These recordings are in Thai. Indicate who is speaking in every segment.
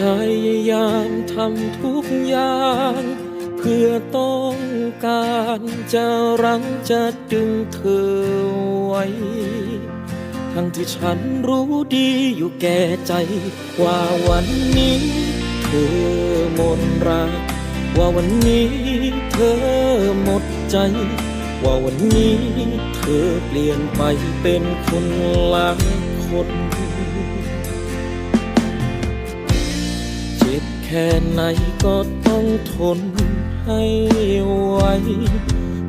Speaker 1: พยายามทำทุกอย่าง เพื่อต้องการจะรั้งจะดึงเธอไว้ ทั้งที่ฉันรู้ดีอยู่แก่ใจ ว่าวันนี้เธอหมดรัก ว่าวันนี้เธอหมดใจ ว่าวันนี้เธอเปลี่ยนไปเป็นคนละคน แค่ไหนก็ต้องทนให้ไหว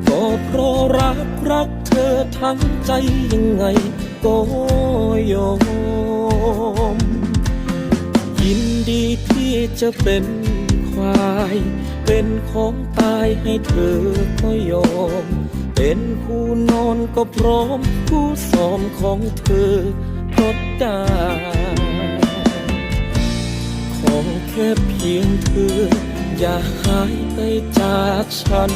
Speaker 1: ก็เพราะรักรักเธอทั้งใจยังไงก็ยอม ยินดีที่จะเป็นควาย เป็นของตายให้เธอก็ยอม เป็นคู่นอนก็พร้อมคู่ซ้อมของเธอก็ได้ ค่เพียงเธอ อย่าหายไปจากฉัน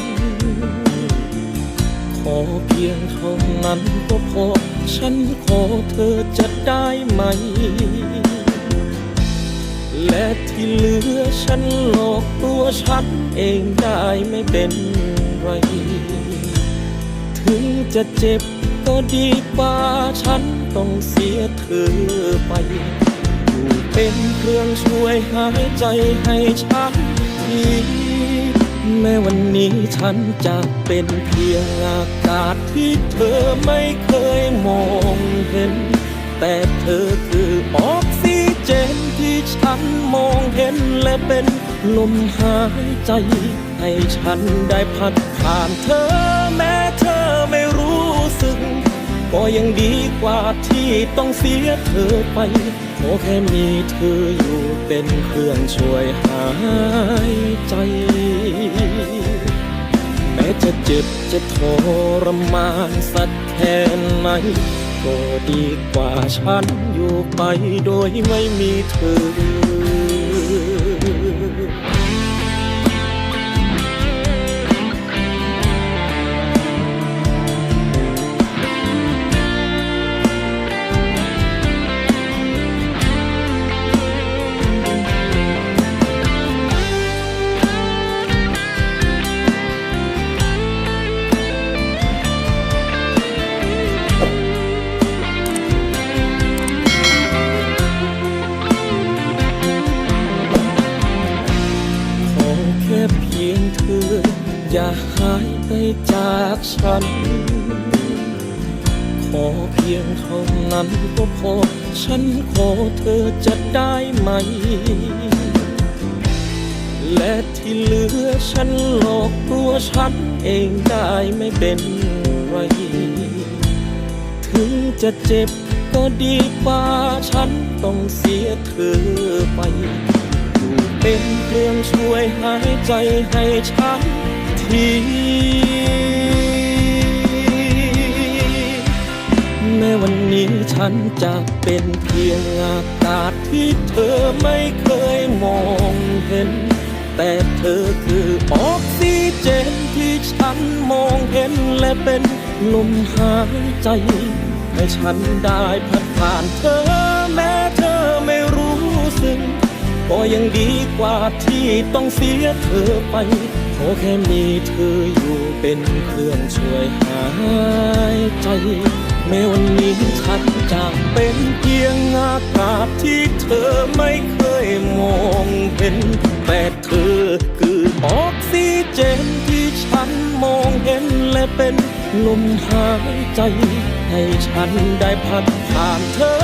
Speaker 1: ขอเพียงเท่านั้นก็พอ ฉันขอเธอจะได้ไหม และที่เหลือฉันหลอกตัวฉันเองได้ไม่เป็นไร ถึงจะเจ็บก็ดีกว่าฉันต้องเสียเธอไป เป็นเครื่องช่วยหายใจให้ฉันทีแม้วันนี้ฉันจะเป็นเพียงอากาศที่เธอไม่เคยมองเห็น แต่เธอคือออกซิเจนที่ฉันมองเห็นและเป็นลมหายใจ ให้ฉันได้พัดผ่านเธอแม้เธอไม่รู้สึก ก็ยังดีกว่าที่ต้องเสียเธอไปขอแค่มีเธออยู่เป็นเครื่องช่วยหายใจ แม้จะเจ็บจะทรมานสักแค่ไหนก็ดีกว่าฉันอยู่ไปโดยไม่มีเธอ จากฉัน ขอเพียงเท่านั้นก็พอ ฉันขอเธอจะได้ไหม และที่เหลือฉันหลอกตัวฉันเองได้ไม่เป็นไร ถึงจะเจ็บก็ดีกว่าฉันต้องเสียเธอไปอยู่เป็นเครื่องช่วยหายใจให้ฉันที ฉันจะเป็นเพียงอากาศที่เธอไม่เคยมองเห็น แต่เธอคือออกซิเจนที่ฉันมองเห็นและเป็นลมหายใจ ให้ฉันได้พัดผ่านเธอแม้เธอไม่รู้สึกก็ยังดีกว่าที่ต้องเสียเธอไป ขอแค่มีเธออยู่เป็นเครื่องช่วยหายใจ แม้วันนี้ฉันจะเป็นเพียงอากาศที่เธอไม่เคยมองเห็น แต่เธอคือออกซิเจนที่ฉันมองเห็นและเป็นลมหายใจ ให้ฉันได้พัดผ่านเธอ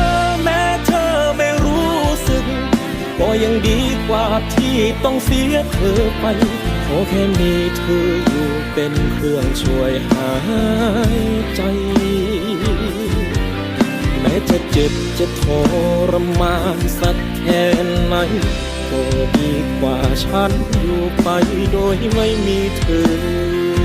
Speaker 1: แม้เธอไม่รู้สึก ก็ยังดีกว่าที่ต้องเสียเธอไป ขอแค่มีเธออยู่เป็นเครื่องช่วยหายใจ แม้จะเจ็บจะทรมานสักแค่ไหนก็ดีกว่าฉันอยู่ไปโดยไม่มีเธอ